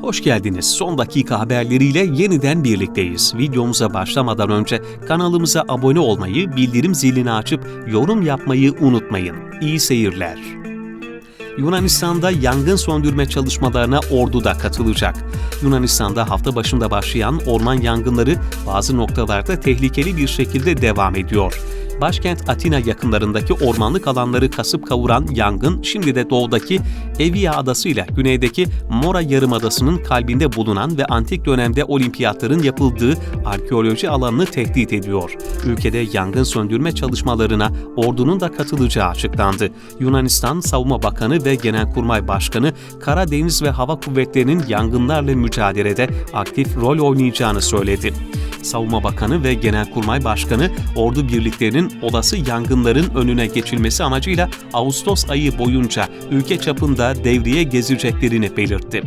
Hoş geldiniz. Son dakika haberleriyle yeniden birlikteyiz. Videomuza başlamadan önce kanalımıza abone olmayı, bildirim zilini açıp yorum yapmayı unutmayın. İyi seyirler. Yunanistan'da yangın söndürme çalışmalarına ordu da katılacak. Yunanistan'da hafta başında başlayan orman yangınları bazı noktalarda tehlikeli bir şekilde devam ediyor. Başkent Atina yakınlarındaki ormanlık alanları kasıp kavuran yangın şimdi de doğudaki Evia Adası ile güneydeki Mora Yarımadası'nın kalbinde bulunan ve antik dönemde olimpiyatların yapıldığı arkeoloji alanını tehdit ediyor. Ülkede yangın söndürme çalışmalarına ordunun da katılacağı açıklandı. Yunanistan Savunma Bakanı ve Genelkurmay Başkanı Kara Deniz ve Hava Kuvvetleri'nin yangınlarla mücadelede aktif rol oynayacağını söyledi. Savunma Bakanı ve Genelkurmay Başkanı ordu birliklerinin olası yangınların önüne geçilmesi amacıyla Ağustos ayı boyunca ülke çapında devriye gezeceklerini belirtti.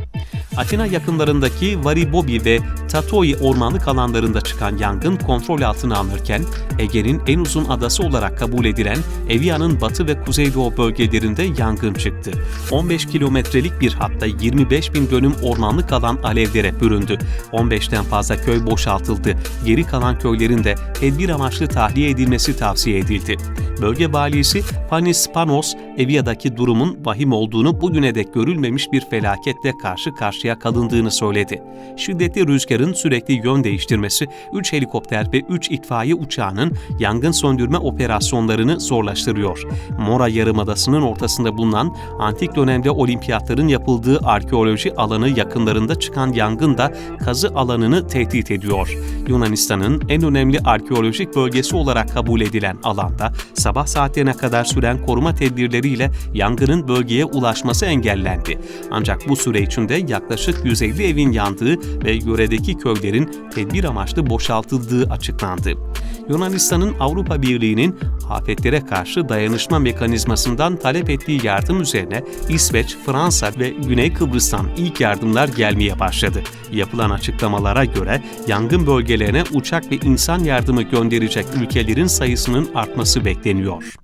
Atina yakınlarındaki Varibobi ve Tatoi ormanlık alanlarında çıkan yangın kontrol altına alınırken Ege'nin en uzun adası olarak kabul edilen Evia'nın batı ve kuzeydoğu bölgelerinde yangın çıktı. 15 kilometrelik bir hatta 25 bin dönüm ormanlık alan alevlere büründü. 15'ten fazla köy boşaltıldı. Geri kalan köylerin de tedbir amaçlı tahliye edilmesi tavsiye edildi. Bölge valisi Panis Panos, Evia'daki durumun vahim olduğunu bugüne dek görülmemiş bir felaketle karşı karşıya kalındığını söyledi. Şiddetli rüzgarın sürekli yön değiştirmesi, 3 helikopter ve 3 itfaiye uçağının yangın söndürme operasyonlarını zorlaştırıyor. Mora Yarımadası'nın ortasında bulunan antik dönemde olimpiyatların yapıldığı arkeoloji alanı yakınlarında çıkan yangın da kazı alanını tehdit ediyor. Yunanistan'ın en önemli arkeolojik bölgesi olarak kabul edilen alanda sabah saatlerine kadar süren koruma tedbirleriyle yangının bölgeye ulaşması engellendi. Ancak bu süre içinde yaklaşık 150 evin yandığı ve yöredeki köylerin tedbir amaçlı boşaltıldığı açıklandı. Yunanistan'ın Avrupa Birliği'nin afetlere karşı dayanışma mekanizmasından talep ettiği yardım üzerine İsveç, Fransa ve Güney Kıbrıs'tan ilk yardımlar gelmeye başladı. Yapılan açıklamalara göre yangın bölgelerine uçak ve insan yardımı gönderecek ülkelerin sayısının artması bekleniyor.